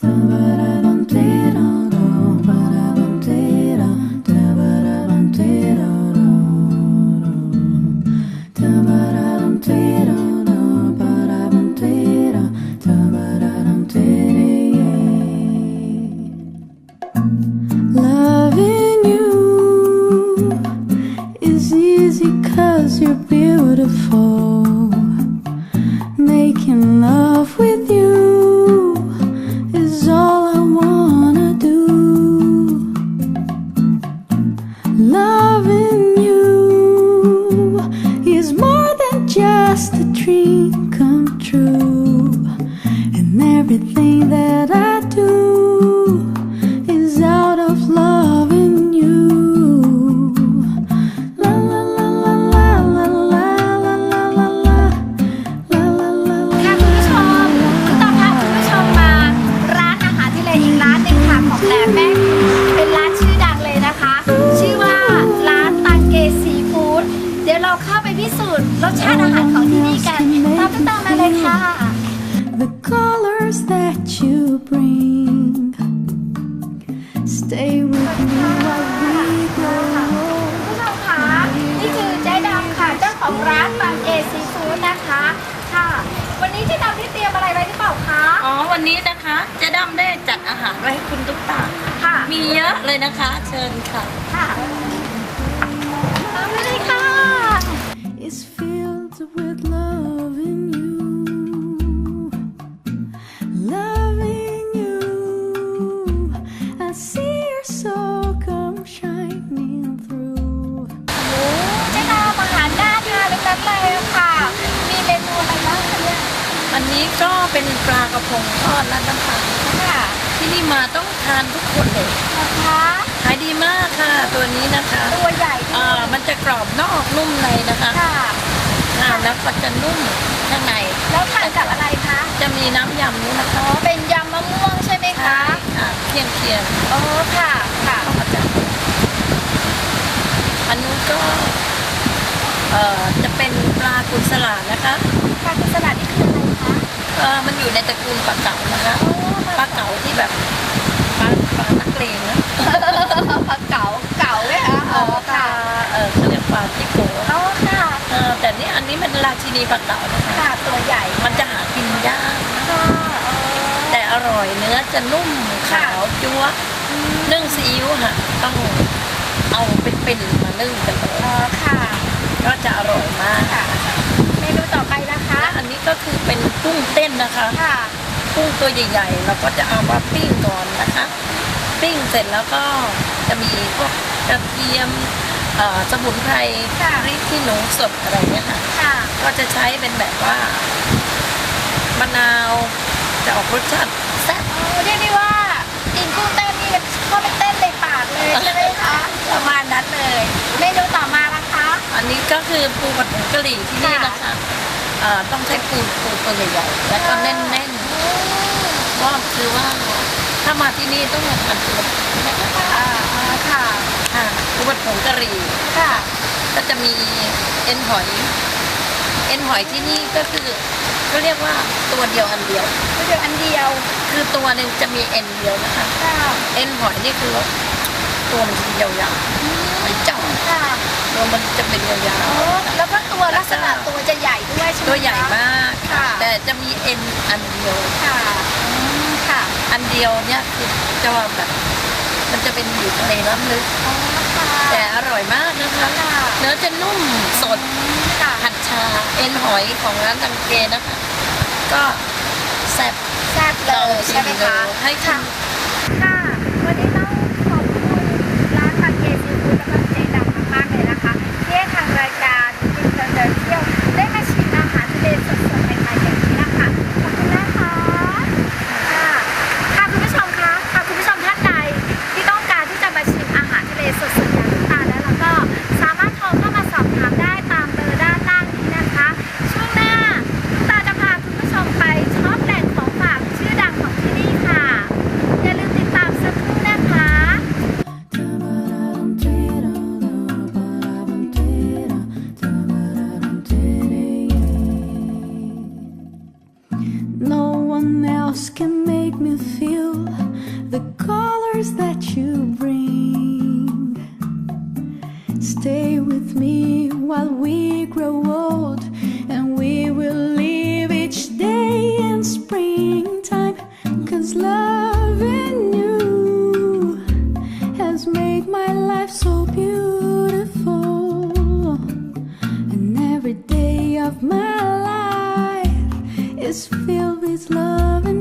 Tamara. Loving you is more than just a dream come true. And everything that I ของที่นี่กันตามไปตามมาเลยค่ะ The colors that you bring stay with me while we คุณ grow. ผู้ชมคะนี่คือเจ๊ดำค่ะเจ้าของร้านตังเกซีฟู้ดนะคะค่ะ วันนี้เจ๊ดำที่เตรียมอะไรไว้หรือเปล่าคะอ๋อวันนี้นะคะเจ๊ดำได้จัดอาหารไว้ให้คุณตุ๊กตาค่ะ มีเยอะเลยนะคะ เชิญค่ะค่ะต อ้เจ๊ดำอาหารน่าทานทั้งนั้นเลยค่ะมีเมนูอะไรบ้างคะเนี่ยอันนี้ก็เป็นปลากระพงทอดและน้ำปลาค่ะ ที่นี่มาต้องทานทุกคนเลยนะคะขายดีมากค่ะ ตัวนี้นะคะ ตัวใหญ่ด้อ่าวยมันจะกรอบนอกนุ่มในนะคะค่ะอ่า แล้วก็จะนุ่มข้างใน แล้วทานกับอะไรคะจะมีน้ำยำนี่นะคะอ๋อเป็นยำมะม่วงใช่ไหมคะค่ะเคียงเคียงอ๋อค่ะค่ะๆก็จะอันนู้นก็เอ่อจะเป็นปลากุนสลาดนะคะค่ะคุณสลัดนี่คืออะไรคะเอ่อมันอยู่ในตระกูลปลาเก๋านะคะปลาเก๋าที่แบบปลาปลานักเลงนะ ปลาเก๋า เก๋าไหมคะอ๋อ ปลา ค่ะ เออเขาเรียกปลาจิโกะ อ๋อ ค่ะ เออแต่นี่อันนี้ มันราชินีปลาเก๋านะคะค่ะตัวใหญ่ มันจะหากินยากนะค่ะอ๋อแต่อร่อยเนื้อจะนุ่มขาวจั๊วนึ่งซีอิ๊วค่ะต้องเอาเป็นๆมานึ่งกันเลยอ๋อค่ะ ก็จะอร่อยมากค่ะเมนูต่อไปนะคะและอันนี้ก็คือเป็นกุ้งเต้นนะคะค่ะกุ้งตัวใหญ่ๆเราก็จะเอามาปิ้งก่อนนะคะ ปิ้งเสร็จแล้วก็จะมีพวกกระเทียมเอ่อ สมุนไพรค่ะพริกขี้หนูสดอะไรเงี้ยค่ะ ค่ะ ก็จะใช้เป็นแบบว่ามะนาวจะออกรสชาติแซ่บอ๋อเรียกได้ว่ากินกุ้งเต้นนี่เข้าไปเต้นในปากเลยใช่ไหมคะประมาณนั้นเลยเมนูต่อมานะคะ อันนี้ก็คือปูผัดผงกะหรี่ที่นี่นะคะเอ่อต้องใช้ปูปูตัวใหญ่ๆแล้วก็แน่นๆเพราะคือว่า ถ้ามาที่นี่ต้องมาทานนะคะอ่าอ่าค่ะค่ะปูผัดผงกะหรี่ ค่ะก็จะมีเอ็นหอย เอ็นหอยที่นี่ก็คือก็เรียกว่าตัวเดียวอันเดียว ก็เดียวอันเดียวคือตัวหนึ่งจะมีเอ็นเดียวนะคะ ค่ะเอ็นหอยนี่คือตัวมันจะยาวๆไม่จ่องค่ะตัวมันจะเป็นยาวโอ้แล้วก็ตัวลักษณะตัวจะใหญ่ด้วยใช่ไหมๆตัวใหญ่มาก ค่ะ แต่จะมีเอ็นอันเดียว ค่ะอืม ค่ะ อันเดียวเนี่ยคือจะว่าแบบมันจะเป็นอยู่ทะเลน้ำลึกอ๋อค่ะแต่อร่อยมากนะคะค่ะเนื้อจะนุ่มสดค่ะผัดชา เอ็นหอยของร้านตังเกนะคะ ก็แซ่บแซ่บเลยใช่ไหมคะให้ค่ะ with me while we grow old, and we will live each day in springtime. Cause loving you has made my life so beautiful, and every day of my life is filled with love and